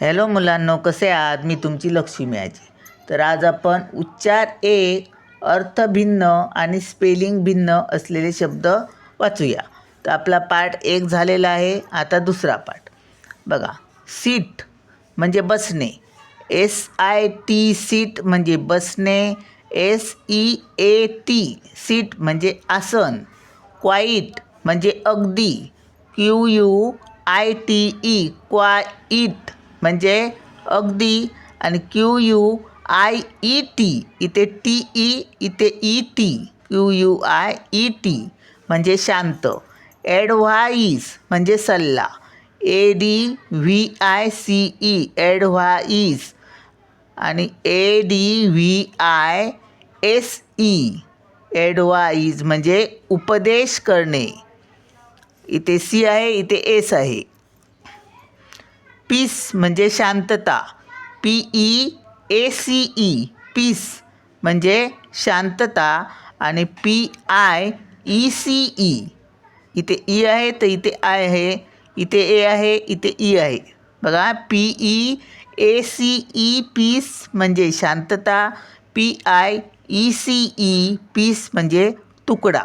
Hello मुलांनो कसे आहात? मी तुमची लक्ष्मी आजी. तर आज आपण उच्चार एक अर्थ भिन्न आणि स्पेलिंग भिन्न असलेले शब्द वाचूया. तर आपला पाठ एक झालेला आहे आता दुसरा पाठ. बघा सीट म्हणजे बसणे. एस आय टी सीट म्हणजे बसणे. S E A T seat म्हणजे आसन. क्वाईट म्हणजे अगदी. Q U I T E quite म्हणजे अगदी आणि Q U I E T इथे टी ई इथे E T Q U I E T म्हणजे शांत. ॲडव्हाईस म्हणजे सल्ला. A D V I C E advice आणि A D V I S E advise म्हणजे उपदेश करणे. इथे सी आहे इथे एस आहे. पीस म्हणजे शांतता. P E A C E peace म्हणजे शांतता आणि P I E C E. इथे ई आहे तर इथे आय आहे इथे ए आहे इथे ई आहे. बघा P E A C E peace म्हणजे शांतता P I E C E piece म्हणजे तुकडा.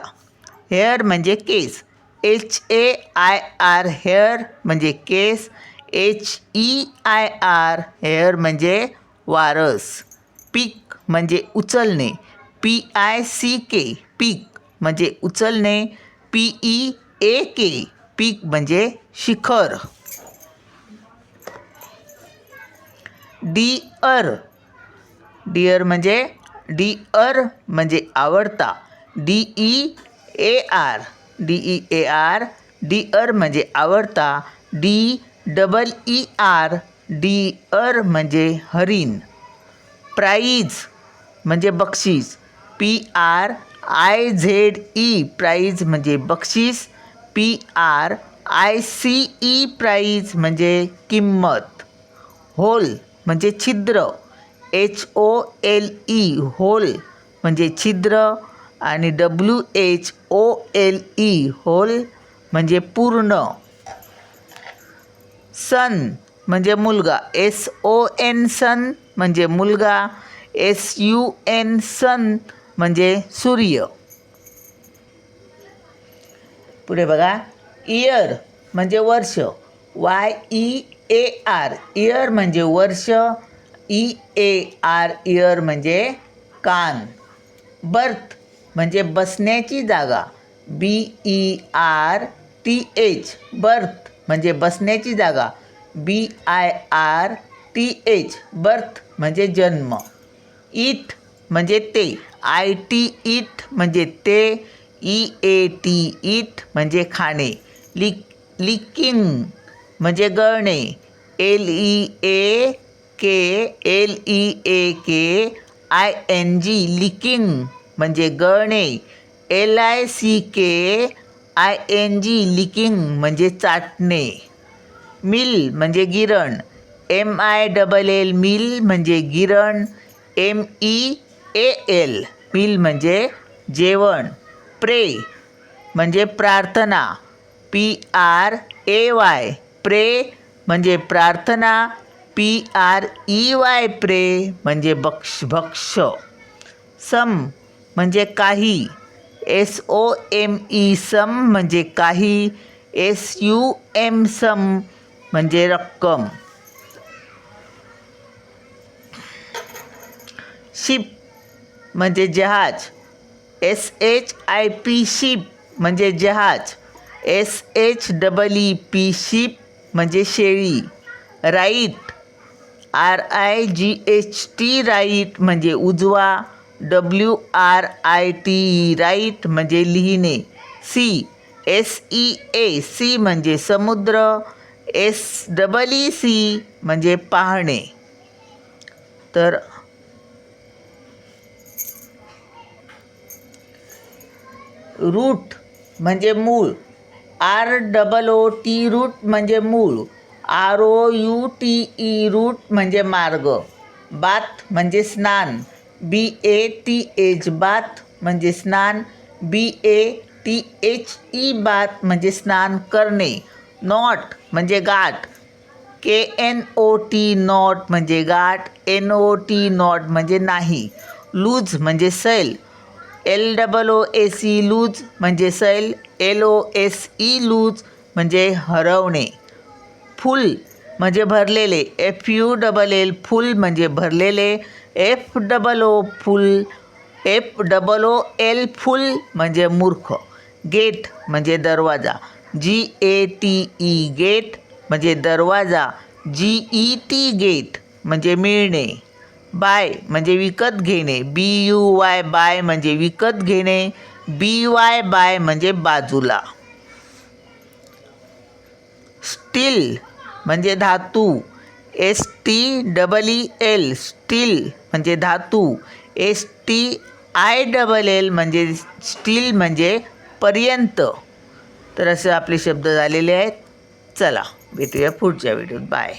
हेअर म्हणजे केस. H A I R hair म्हणजे केस. H E I R hair म्हणजे वारस. पीक म्हणजे उचलणे. P I C K pick म्हणजे उचलणे. P E A K peak म्हणजे शिखर. डी अर डिअर म्हणजे डी अर म्हणजे आवडता. D E A R D E A R dear म्हणजे आवडता. D double E R dear म्हणजे हरिण. प्राईज म्हणजे बक्षीस. P R I Z E prize म्हणजे बक्षीस. P R I C E price म्हणजे किंमत. होल म्हणजे छिद्र. H O L E hole म्हणजे छिद्र आणि W H O L E whole म्हणजे पूर्ण. सन म्हणजे मुलगा. एस ओ एन सन म्हणजे मुलगा. एस यू एन सन म्हणजे सूर्य. पुढे बघा. इयर म्हणजे वर्ष. Y E A R year म्हणजे वर्ष. ई ए आर इयर म्हणजे कान. बर्थ म्हणजे बसण्याची जागा. B E R T H berth म्हणजे बसण्याची जागा. B I R T H birth म्हणजे जन्म. इट म्हणजे ते. आय टी इट म्हणजे ते. ई ए टी इट म्हणजे खाणे. लिक लिकिंग म्हणजे गळणे. L E A K L E A K I N G leaking म्हणजे गळणे. L I C K I N G licking म्हणजे चाटणे. मिल म्हणजे गिरण. M I double L mill म्हणजे गिरण. M E A L meal म्हणजे जेवण. प्रे म्हणजे प्रार्थना. पी आर ए वाय प्रे म्हणजे प्रार्थना. पी आर ई वाय प्रे म्हणजे बक्ष भक्ष. सम म्हणजे काही. S O M E some म्हणजे काही. एस यू एम सम म्हणजे रक्कम. शिप, म्हणजे जहाज़. S H I P ship, म्हणजे जहाज़. S H double E P sheep, म्हणजे शेळी. Right. R I G H T right, म्हणजे उजवा. W R I T E write म्हणजे लिहिणे. Sea S E A sea म्हणजे समुद्र. एस डबल ई सी म्हणजे पाहणे. तर रूट म्हणजे मूळ. R double O T root म्हणजे मूळ. R O U T E route म्हणजे मार्ग. बाथ म्हणजे स्नान. B A T H bath म्हणजे स्नान B A T H E bathe म्हणजे स्नान करणे नॉट म्हणजे गाठ K N O T knot म्हणजे गाठ एन ओ टी नॉट म्हणजे नाही लूज म्हणजे सैल L double O S E loose म्हणजे सैल L O S E lose म्हणजे हरवणे फुल म्हणजे भरलेले. F U double L full म्हणजे भरलेले. F double O fool. F double O L fool म्हणजे मूर्ख. गेट म्हणजे दरवाजा. G A T E gate म्हणजे दरवाजा. जी ई टी गेट म्हणजे मिळणे. बाय म्हणजे विकत घेणे. बी यू वाय बाय म्हणजे विकत घेणे. बी वाय बाय म्हणजे बाजूला. स्टील म्हणजे धातू. S T double E L steel म्हणजे धातू. S T I double L म्हणजे स्टील म्हणजे पर्यंत. तर असे आपले शब्द झालेले आहेत. चला भेटूया पुढच्या व्हिडिओत बाय